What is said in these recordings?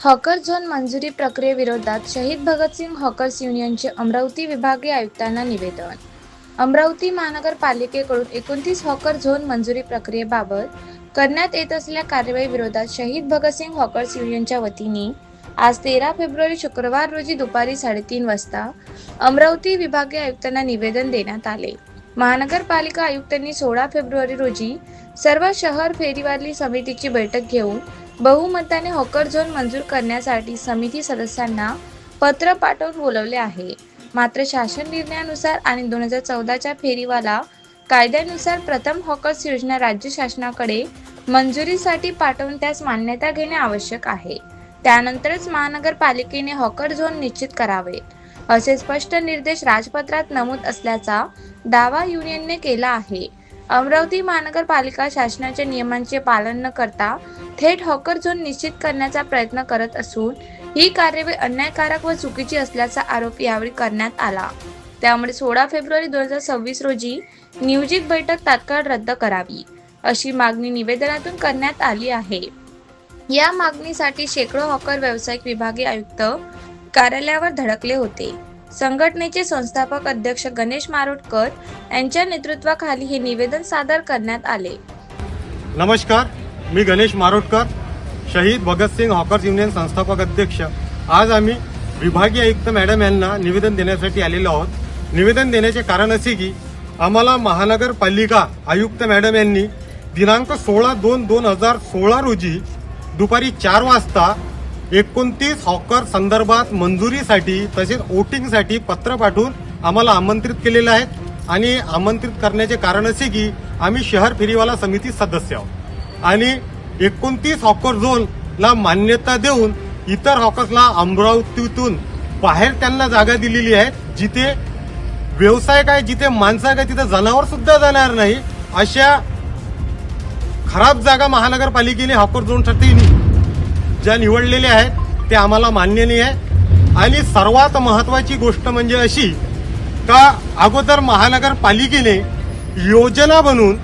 Hawker zone मंजुरी प्रक्रियेविरोधात शहीद Bhagat Singh hawkers युनियनचे अमरावती विभागीय आयुक्तांना निवेदन. अमरावती महानगरपालिकेकडून एकोणतीस हॉकर झोन मंजुरी प्रक्रियेबाबत करण्यात येत असलेल्या कारवाईविरोधात शहीद भगतसिंग हॉकर्स युनियनच्या वतीने आज तेरा फेब्रुवारी शुक्रवार रोजी दुपारी साडेतीन वाजता अमरावती विभागीय आयुक्तांना निवेदन देण्यात आले. महानगरपालिका आयुक्तांनी सोळा फेब्रुवारी रोजी सर्व शहर फेरीवाली समितीची बैठक घेऊन बहुमताने हॉकर झोन मंजूर करण्यासाठी समिती सदस्यांना पत्र पाठवून बोलवले आहे. मात्र शासन निर्णयानुसार आणि दोन हजार चौदाच्या फेरीवाला कायद्यानुसार प्रथम हॉकर्स योजना राज्य शासनाकडे मंजुरीसाठी पाठवून त्यास मान्यता घेणे आवश्यक आहे. त्यानंतरच महानगरपालिकेने हॉकर झोन निश्चित करावे. असे स्पष्ट निर्देश राजपत्रात नमूद असल्याचा दावा युनियनने केला आहे. अमरावती महानगरपालिका शासनाच्या नियमांचे पालन न करता थेट हॉकर झोन निश्चित करण्याचा प्रयत्न करत असून ही कार्यवाही अन्यायकारक व चुकीची असल्याचा आरोप यावेळी करण्यात आला. त्यामुळे सोळा फेब्रुवारी दोन हजार सव्वीस रोजी नियोजित बैठक तात्काळ रद्द करावी अशी मागणी निवेदनातून करण्यात आली आहे. या मागणीसाठी शेकडो हॉकर व्यावसायिक विभागीय आयुक्त कार्यालयावर धडकले होते. संघटनेचे संस्थापक अध्यक्ष गणेश मारोटकर यांच्या नेतृत्वाखाली हे निवेदन सादर करण्यात आले. नमस्कार मी गणेश मारोटकर शहीद भगतसिंग हॉकर्स युनियन संस्थापक अध्यक्ष. आज आम्ही विभागीय आयुक्त मॅडम यांना निवेदन देण्यासाठी आलेलो आहोत. निवेदन देण्याचे कारण असे की आम्हाला महानगरपालिका आयुक्त मॅडम यांनी दिनांक सोळा दोन दोन हजार सोळा रोजी दुपारी चार वाजता एकोणतीस हॉकर संदर्भात मंजुरीसाठी तसेच वोटिंगसाठी पत्र पाठवून आम्हाला आमंत्रित केलेलं आहे. आणि आमंत्रित करण्याचे कारण असे की आम्ही शहर फेरीवाला समिती सदस्य आहोत. आणि एकोणतीस हॉकर झोनला मान्यता देऊन इतर हॉकर्सला अमरावतीतून बाहेर त्यांना जागा दिलेली आहे. जिथे व्यवसाय काय जिथे माणसं काय तिथे जनावर सुद्धा जाणार नाही. अशा खराब जागा महानगरपालिकेने हॉकर झोनसाठी ज्या निवडलेल्या आहेत ते आम्हाला मान्य नाही आहे. आणि सर्वात महत्वाची गोष्ट म्हणजे अशी का अगोदर महानगरपालिकेने योजना बनवून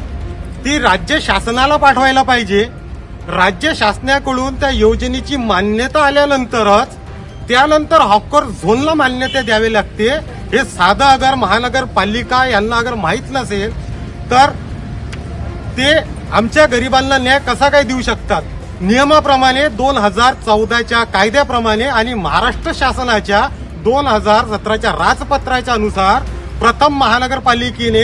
ती राज्य शासनाला पाठवायला पाहिजे. राज्य शासनाकडून त्या योजनेची मान्यता आल्यानंतरच त्यानंतर हॉकर झोनला मान्यता द्यावी लागते. हे साधं अगर महानगरपालिका यांना अगर माहीत नसेल तर ते आमच्या गरिबांना न्याय कसा काय देऊ शकतात? नियमाप्रमाणे दोन हजार चौदाच्या कायद्याप्रमाणे आणि महाराष्ट्र शासनाच्या दोन हजार सतराच्या राजपत्राच्या अनुसार प्रथम महानगरपालिकेने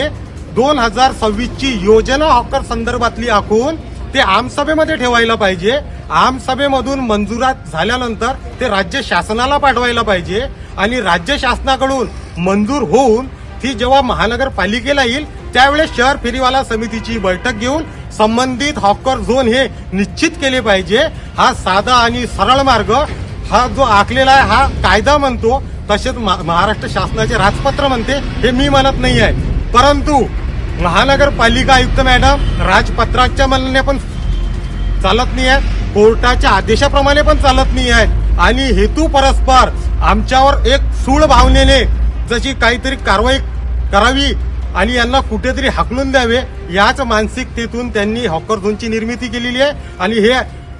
दोन हजार सव्वीसची योजना हॉकर संदर्भातली आखून ते आमसभेमध्ये ठेवायला पाहिजे. आमसभेमधून मंजुरात झाल्यानंतर ते राज्य शासनाला पाठवायला पाहिजे आणि राज्य शासनाकडून मंजूर होऊन ती जेव्हा महानगरपालिकेला येईल त्यावेळेस शहर फेरीवाला समितीची बैठक घेऊन संबंधित हॉकर झोन हे निश्चित केले पाहिजे. हा साधा आणि सरळ मार्ग हा जो आखलेला आहे हा कायदा म्हणतो तसेच महा- महाराष्ट्र शासनाचे राजपत्र म्हणते हे मी म्हणत नाही आहे. परंतु महानगरपालिका आयुक्त मॅडम राजपत्राच्या म्हणणे पण चालत नाही आहे कोर्टाच्या आदेशाप्रमाणे पण चालत नाही आहे. आणि हेतू परस्पर आमच्यावर एक सूळ भावनेने जशी काहीतरी कारवाई करावी आणि यांना कुठेतरी हाकलून द्यावे याच मानसिकतेतून त्यांनी हॉकर झोनची निर्मिती केलेली आहे. आणि हे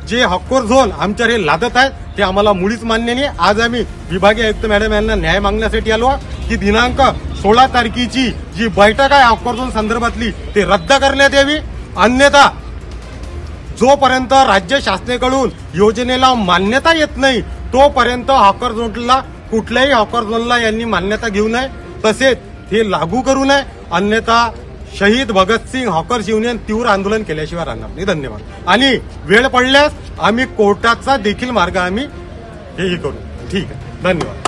जे हॉकर झोन आमच्यावर हे लादत आहेत ते आम्हाला मुळीच मान्य नाही. आज आम्ही विभागीय आयुक्त मॅडम यांना न्याय मागण्यासाठी आलो की दिनांक सोळा तारखेची जी बैठक आहे हॉकर झोन संदर्भातली ते रद्द करण्यात यावी. अन्यथा जोपर्यंत राज्य शासनाकडून योजनेला मान्यता येत नाही तोपर्यंत हॉकर झोनला कुठल्याही हॉकर झोनला यांनी मान्यता घेऊ नये. तसेच हे लागू करू नये. अन्यथा शहीद भगतसिंग हॉकर्स युनियन तीव्र आंदोलन केल्याशिवाय राहणार नाही. धन्यवाद. आणि वेळ पडल्यास आम्ही कोर्टाचा देखील मार्ग आम्ही हेही करू. ठीक आहे. धन्यवाद.